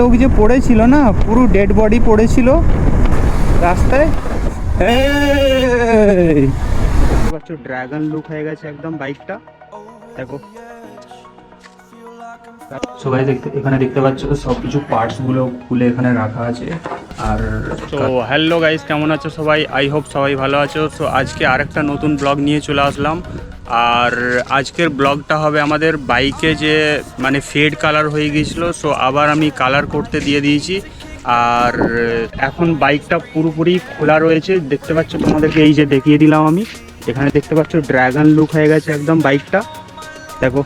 লোক যে পড়েছিল না, পুরো ডেড বডি পড়েছিল। রাস্তায়? ড্রাগন লুক হয়ে গেছে একদম বাইকটা দেখো। সবাই দেখতে এখানে দেখতে পাচ্ছ সব কিছু পার্টসগুলো খুলে এখানে রাখা আছে। আর তো হ্যালো গাইস কেমন আছো সবাই? আই হোপ সবাই ভালো আছো। সো আজকে আরেকটা নতুন ব্লগ নিয়ে চলে আসলাম। আর আজকের ব্লগটা হবে আমাদের বাইকে যে মানে ফেড কালার হয়ে গিয়েছিল সো আবার আমি কালার করতে দিয়ে দিয়েছি। আর এখন বাইকটা পুরোপুরি খোলা রয়েছে। দেখতে পাচ্ছ তোমাদেরকে এই যে দেখিয়ে দিলাম আমি। এখানে দেখতে পাচ্ছ ড্রাগন লুক হয়ে গেছে একদম বাইকটা দেখো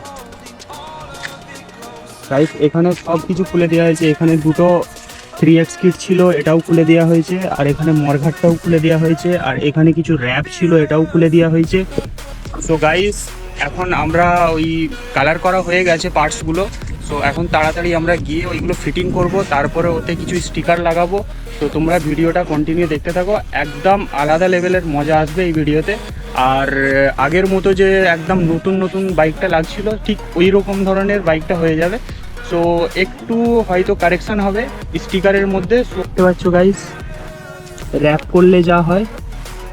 গাইস এখানে সব কিছু খুলে দেওয়া হয়েছে। এখানে দুটো থ্রি এক্স কিট ছিল, এটাও খুলে দেওয়া হয়েছে। আর এখানে মরঘাটটাও খুলে দেওয়া হয়েছে। আর এখানে কিছু র্যাপ ছিল, এটাও খুলে দেওয়া হয়েছে। সো গাইস এখন আমরা ওই কালার করা হয়ে গেছে পার্টসগুলো সো এখন তাড়াতাড়ি আমরা গিয়ে ওইগুলো ফিটিং করব। তারপরে ওতে কিছু স্টিকার লাগাবো। তো তোমরা ভিডিওটা কন্টিনিউ দেখতে থাকো। একদম আলাদা লেভেলের মজা আসবে এই ভিডিওতে। আর আগের মতো যে একদম নতুন নতুন বাইকটা লাগছিল, ঠিক ওই রকম ধরনের বাইকটা হয়ে যাবে। সো একটু হয়তো কারেকশন হবে। স্টিকারের মধ্যে দেখতে পাচ্ছ গাইস র্যাপ করলে যা হয়।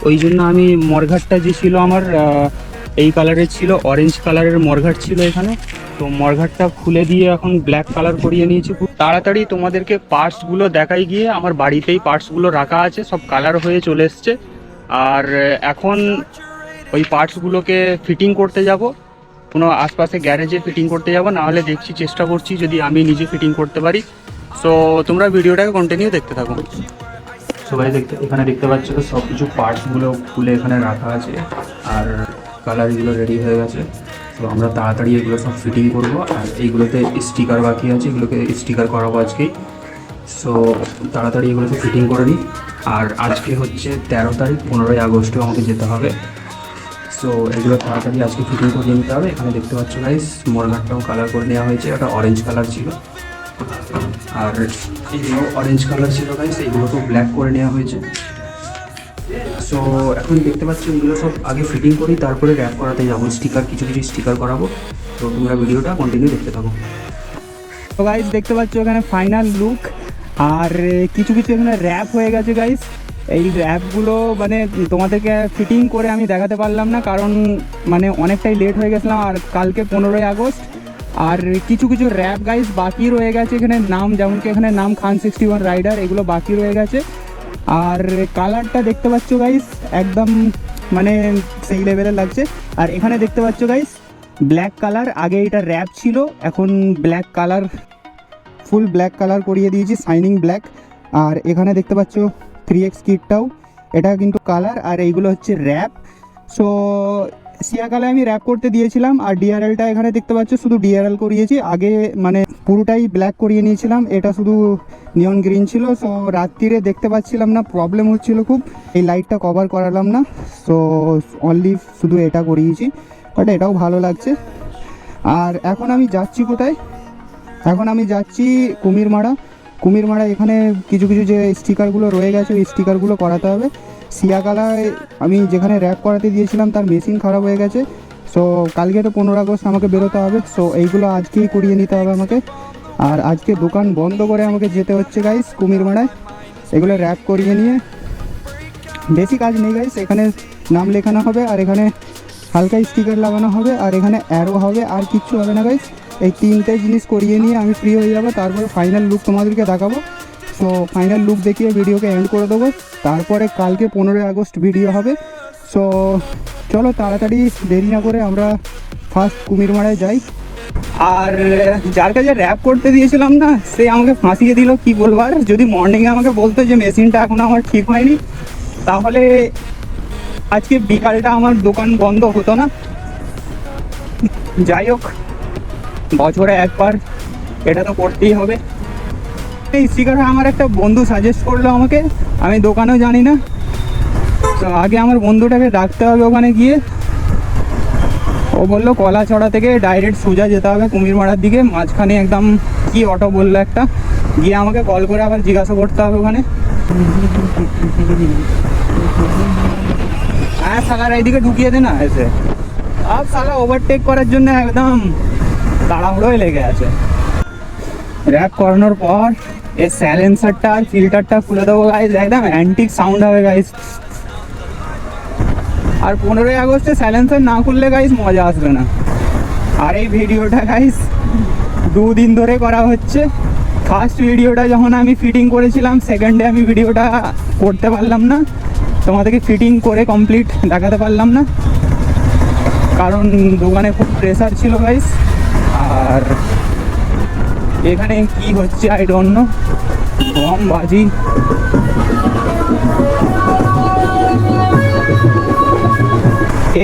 ওই জন্য আমি মরঘাটটা যে ছিল আমার এই কালারের ছিল অরেঞ্জ কালারের মরঘাট ছিল এখানে। তো মরঘাটটা খুলে দিয়ে এখন ব্ল্যাক কালার করিয়ে নিয়েছি। খুব তাড়াতাড়ি তোমাদেরকে পার্টসগুলো দেখাই গিয়ে আমার বাড়িতেই পার্টসগুলো রাখা আছে, সব কালার হয়ে চলে এসছে। আর এখন ওই পার্টসগুলোকে ফিটিং করতে যাব। কোনো আশপাশে গ্যারেজে ফিটিং করতে যাব নাহলে দেখছি চেষ্টা করছি যদি আমি নিজে ফিটিং করতে পারি। সো তোমরা ভিডিওটাকে কন্টিনিউ দেখতে থাকো। সবাই দেখতে, এখানে দেখতে পাচ্ছ তো সব কিছু পার্টসগুলো খুলে এখানে রাখা আছে, আর কালারগুলো রেডি হয়ে গেছে। তো আমরা তাড়াতাড়ি এগুলো সব ফিটিং করব, আর এইগুলোতে স্টিকার বাকি আছে, এগুলোকে স্টিকার করাবো আজকেই। সো তাড়াতাড়ি এগুলোকে ফিটিং করে নিই। আর আজকে হচ্ছে তেরো তারিখ, পনেরোই আগস্টে আমাকে যেতে হবে। সো এগুলো তাড়াতাড়ি আজকে ফিটিং করিয়ে নিতে হবে। এখানে দেখতে পাচ্ছ গাইস মরঘাটটাও কালার করে নেওয়া হয়েছে। ওটা অরেঞ্জ কালার ছিল। আর এইগুলো অরেঞ্জ কালার ছিল গাইস এইগুলোকেও ব্ল্যাক করে নেওয়া হয়েছে। সো এখন দেখতে পাচ্ছ, এগুলো সব আগে ফিটিং করি, তারপরে র্যাপ করাতে যাব। স্টিকার কিছু কিছু স্টিকার করাবো। তো তোমরা ভিডিওটা কন্টিনিউ দেখতে থাকো। তো গাইস দেখতে পাচ্ছ এখানে ফাইনাল লুক আর কিছু কিছু এখানে র্যাপ হয়ে গেছে গাইস এই র্যাপগুলো মানে তোমাদেরকে ফিটিং করে আমি দেখাতে পারলাম না, কারণ মানে অনেকটাই লেট হয়ে গেছিলাম, আর কালকে পনেরোই আগস্ট। আর কিছু কিছু র্যাপ গাইস বাকি রয়ে গেছে এখানে, নাম যেমন কি এখানে নাম খান সিক্সটি ওয়ান রাইডার এগুলো বাকি রয়ে গেছে। আর কালারটা দেখতে পাচ্ছ গাইস একদম মানে সেই লেভেলের লাগছে। আর এখানে দেখতে পাচ্ছ গাইস ব্ল্যাক কালার আগে এটা র্যাপ ছিল, এখন black colour full black colour করিয়ে দিয়েছি শাইনিং ব্ল্যাক আর এখানে দেখতে পাচ্ছ থ্রি এক্স কিটটাও এটা কিন্তু কালার আর এইগুলো হচ্ছে র্যাপ সো সিয়া কালে আমি র্যাপ করতে দিয়েছিলাম আর ডিআরএলটা এখানে দেখতে পাচ্ছ, শুধু ডিআরএল করিয়েছি। আগে মানে পুরোটাই ব্ল্যাক করিয়ে নিয়েছিলাম। এটা শুধু নিয়ন গ্রিন ছিল। সো রাত্রিরে দেখতে পাচ্ছিলাম না প্রবলেম হচ্ছিল খুব। এই লাইটটা কভার করালাম না। সো অনলি শুধু এটা করিয়েছি। বাট এটাও ভালো লাগছে। আর এখন আমি যাচ্ছি কোথায়? এখন আমি যাচ্ছি কুমিরমারা। কুমিরমারা এখানে কিছু কিছু যে স্টিকারগুলো রয়ে গেছে, ওই স্টিকারগুলো করাতে হবে। সিয়াকালায় আমি যেখানে র্যাপ করাতে দিয়েছিলাম, তার মেশিন খারাপ হয়ে গেছে। সো কালকে তো পনেরো আগস্ট আমাকে বেরোতে হবে। সো এইগুলো আজকেই করিয়ে নিতে হবে আমাকে। আর আজকে দোকান বন্ধ করে আমাকে যেতে হচ্ছে গাইস কুমিরমারায় এগুলো র্যাপ করিয়ে নিয়ে। বেশি কাজ নেই গাইস এখানে নাম লেখানো হবে, আর এখানে হালকা স্টিকার লাগানো হবে, আর এখানে অ্যারো হবে, আর কিচ্ছু হবে না গাইস এই তিনটে জিনিস করিয়ে নিয়ে আমি ফ্রি হয়ে যাব, তারপরে ফাইনাল লুক তোমাদেরকে দেখাবো। সো ফাইনাল লুক দেখিয়ে ভিডিওকে এন্ড করে দেবো। তারপরে কালকে পনেরোই আগস্ট ভিডিও হবে। সো চলো তাড়াতাড়ি দেরি না করে আমরা ফার্স্ট কুমিরমারায় যাই। আর যার কাছে র্যাপ করতে দিয়েছিলাম না, সে আমাকে ফাঁসিয়ে দিল, কি বলবার যদি মর্নিংয়ে আমাকে বলতো যে, মেশিনটা এখনও আমার ঠিক হয়নি, তাহলে আজকে বিকালটা আমার দোকান বন্ধ হতো না। যাই হোক বছরে একবার, এটা তো করতেই হবে। এই স্টিকারটা আমার একটা বন্ধু সাজেস্ট করল আমাকে, আমি দোকানেও জানি না। তো আগে আমার বন্ধুটাকে ডাকতে হবে ওখানে গিয়ে। ও বলল, কলাছড়া থেকে ডাইরেক্ট সোজা যেতে হবে কুমিরমারার দিকে, মাঝখানে একদম কি অটো বলল একটা। গিয়ে আমাকে কল করে আবার জিজ্ঞাসা করতে হবে ওখানে। হ্যাঁ সালার এইদিকে ঢুকিয়ে দে না, এসে। আর সালা ওভারটেক করার জন্য একদম তাড়াহুড়োয় লেগে আছে। র্যাপ করানোর পর এই স্যালেন্সারটা আর ফিল্টারটা খুলে দেবো গাইজ একদম অ্যান্টিক সাউন্ড হবে গাইজ আর পনেরোই আগস্টে স্যালেন্সার না খুললে গাইজ মজা আসবে না। আর এই ভিডিওটা গাইজ দুদিন ধরে করা হচ্ছে। ফার্স্ট ভিডিওটা যখন আমি ফিটিং করেছিলাম সেকেন্ডে আমি ভিডিওটা করতে পারলাম না। তোমাদেরকে ফিটিং করে কমপ্লিট দেখাতে পারলাম না। কারণ দোকানে খুব প্রেসার ছিল গাইস আর এখানে কি হচ্ছে আই ডোন্ট নো বম বাজি।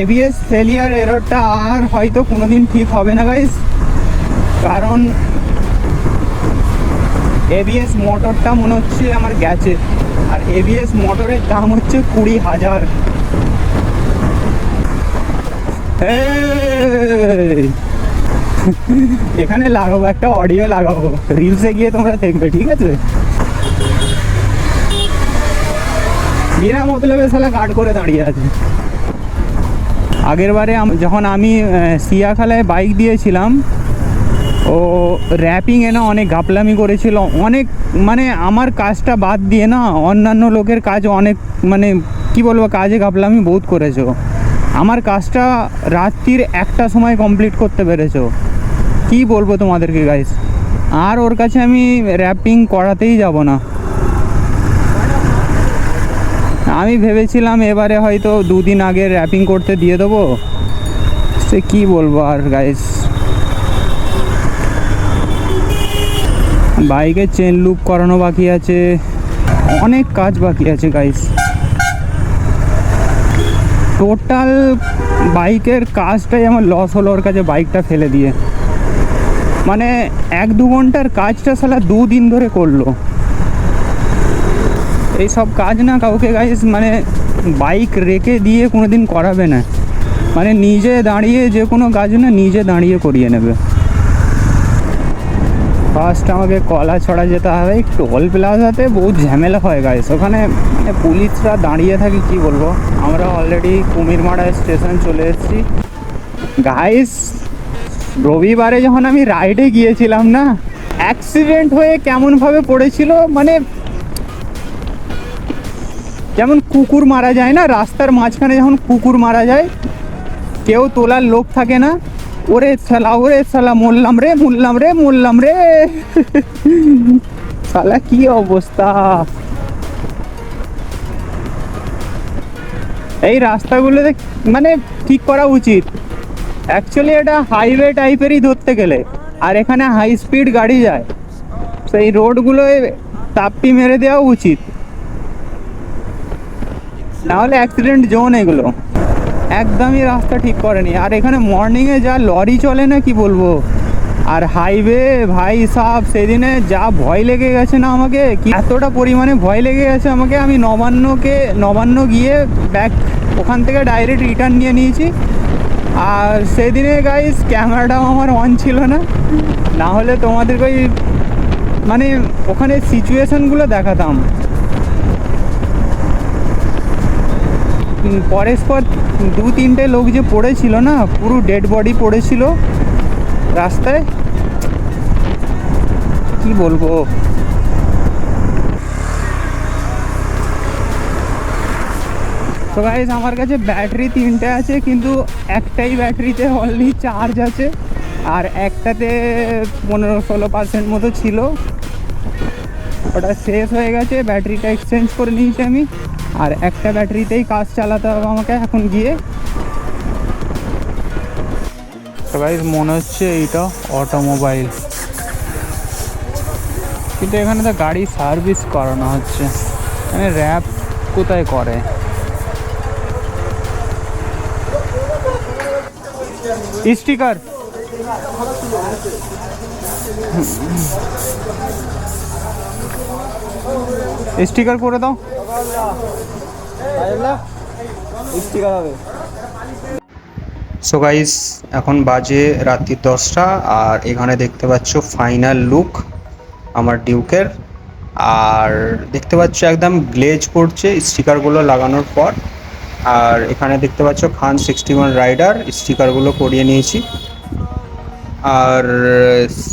এবিএস ফেলিয়ার এররটা আর হয়তো কোনোদিন ঠিক হবে না গাইস কারণ এবিএস মোটরটা মনে হচ্ছে আমার গেছে। আর এবিএস মোটরের দাম হচ্ছে কুড়ি হাজার। এই! এখানে লাগাবো, একটা অডিও লাগাবো। রিলসে গিয়ে তোমরা দেখবে, ঠিক আছে? বিনা মতলবে সালা কাট করে দাঁড়িয়ে আছে। আগের বারে যখন আমি সিয়াখালায় বাইক দিয়েছিলাম, ও র্যাপিং এ না অনেক গাপলামি করেছিল। অনেক মানে আমার কাজটা বাদ দিয়ে না অন্যান্য লোকের কাজ অনেক মানে কি বলব, কাজে গাপলামি বহুত করেছ আমার কাজটা রাত্রির একটা সময় কমপ্লিট করতে পেরেছ। কি বলব তোমাদেরকে গাইস আর ওর কাছে আমি র্যাপিং করাতেই যাব না। আমি ভেবেছিলাম এবারে হয়তো দুদিন আগে র্যাপিং করতে দিয়ে দেবো। সে কি বলব আর গাইস বাইকের চেন লুপ করানো বাকি আছে। অনেক কাজ বাকি আছে গাইস টোটাল বাইকের কাজটাই আমার লস হলো ওর কাছে বাইকটা ফেলে দিয়ে। মানে এক দু ঘণ্টার কাজটা সালা দু দিন ধরে করল। এই সব কাজ না কাউকে গাইস মানে বাইক রেখে দিয়ে কোনো দিন করাবে না। মানে নিজে দাঁড়িয়ে যে কোনো কাজ না নিজে দাঁড়িয়ে করিয়ে নেবে। ফার্স্ট আমাকে কলা ছড়া যেতে হবে টোল প্লাজাতে বহুত ঝামেলা হয় গাইস ওখানে মানে পুলিশরা দাঁড়িয়ে থাকে, কি বলব? আমরা অলরেডি কুমিরমারা স্টেশন চলে এসেছি। গাইস রবিবারে যখন আমি রাইডে গিয়েছিলাম না অ্যাক্সিডেন্ট হয়ে কেমনভাবে পড়েছিল মানে যেমন কুকুর মারা যায় না, রাস্তার মাঝখানে যখন কুকুর মারা যায়, কেউ তোলার লোক থাকে না। ওরে সালা ওরে সালা মরলাম রে মরলাম রে মরলাম রে। সালা কি অবস্থা? এই রাস্তাগুলোতে মানে ঠিক করা উচিত। অ্যাকচুয়ালি এটা হাইওয়ে টাইপেরই ধরতে গেলে। আর এখানে হাই স্পিড গাড়ি যায়। সেই রোডগুলোয় তাপ্পি মেরে দেওয়া উচিত। নাহলে অ্যাক্সিডেন্ট জোন এগুলো। একদমই রাস্তা ঠিক করেনি। আর এখানে মর্নিংয়ে যা লরি চলে না কি বলব? আর হাইওয়ে ভাই সাহ সেদিনে যা ভয় লেগে গেছে না আমাকে? কি এতটা পরিমাণে ভয় লেগে গেছে আমাকে? আমি নবান্নকে, নবান্ন গিয়ে ব্যাক ওখান থেকে ডাইরেক্ট রিটার্ন নিয়ে নিয়েছি। আর সেদিনে গাইস ক্যামেরাটাও আমার অন ছিল না। না হলে তোমাদেরকে ওই মানে ওখানে সিচুয়েশনগুলো দেখাতাম। পরস্পর দু তিনটে লোক যে পড়েছিল না, পুরো ডেড বডি পড়েছিল। রাস্তায়? কি বলব? তো গাইজ আমার কাছে ব্যাটারি তিনটে আছে, কিন্তু একটাই ব্যাটারিতে অনলি চার্জ আছে, আর একটাতে পনেরো ষোলো পার্সেন্ট মতো ছিল। ওটা শেষ হয়ে গেছে ব্যাটারিটা এক্সচেঞ্জ করে নিয়েছি আমি। আর একটা ব্যাটারিতেই কাজ চালাতে হবে আমাকে এখন গিয়ে। গাইজ মনে হচ্ছে এইটা অটোমোবাইল কিন্তু এখানে তো গাড়ি সার্ভিস করানো হচ্ছে। মানে র্যাপ কোথায় করে? স্টিকার স্টিকার করে দাও। সো গাইস এখন বাজে রাত্রি দশটা আর এখানে দেখতে পাচ্ছ ফাইনাল লুক আমার ডিউকের আর দেখতে পাচ্ছ একদম গ্লেজ পড়ছে স্টিকারগুলো লাগানোর পর। আর এখানে দেখতে পাচ্ছ খান সিক্সটি ওয়ান রাইডার স্টিকারগুলো করিয়ে নিয়েছি। আর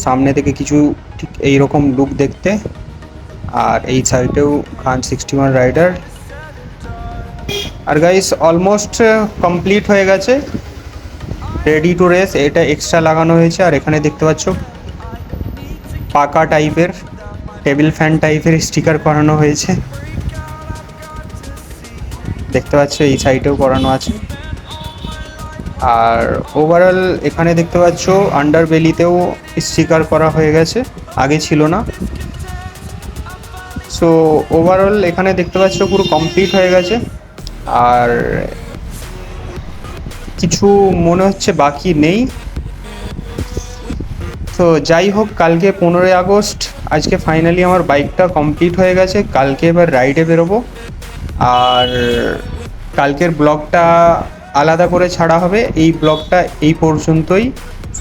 সামনে থেকে কিছু ঠিক এইরকম লুক দেখতে। আর এই সাইডেও খান সিক্সটি ওয়ান রাইডার আর গাইস অলমোস্ট কমপ্লিট হয়ে গেছে। রেডি টু রেস এটা এক্সট্রা লাগানো হয়েছে। আর এখানে দেখতে পাচ্ছ, পাকা টাইপের টেবিল ফ্যান টাইপের স্টিকার করানো হয়েছে। দেখতে পাচ্ছ, এই সাইডেও করানো আছে। আর ওভারঅল এখানে দেখতে পাচ্ছ আন্ডার বেলিতেও স্টিকার করা হয়ে গেছে। আগে ছিল না। সো ওভারঅল এখানে দেখতে পাচ্ছ পুরো কমপ্লিট হয়ে গেছে। আর কিছু মনে হচ্ছে বাকি নেই। তো যাই হোক, কালকে পনেরোই আগস্ট, আজকে ফাইনালি আমার বাইকটা কমপ্লিট হয়ে গেছে। কালকে এবার রাইডে বেরোবো। আর কালকের ব্লগটা আলাদা করে ছাড়া হবে। এই ব্লগটা এই পর্যন্তই।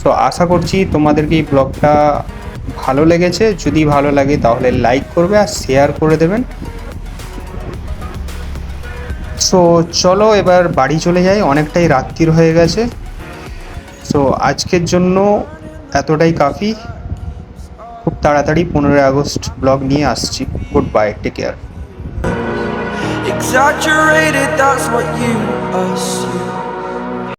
তো আশা করছি তোমাদেরকে এই ব্লগটা ভালো লেগেছে যদি ভালো লাগে তাহলে লাইক করবে আর শেয়ার করে দেবেন। সো চলো এবার বাড়ি চলে যাই অনেকটাই রাত্রির হয়ে গেছে। সো আজকের জন্য এতটাই কাফি। খুব তাড়াতাড়ি পনেরোই আগস্ট ব্লগ নিয়ে আসছি। Good bye take care Exaggerated, that's what you assume.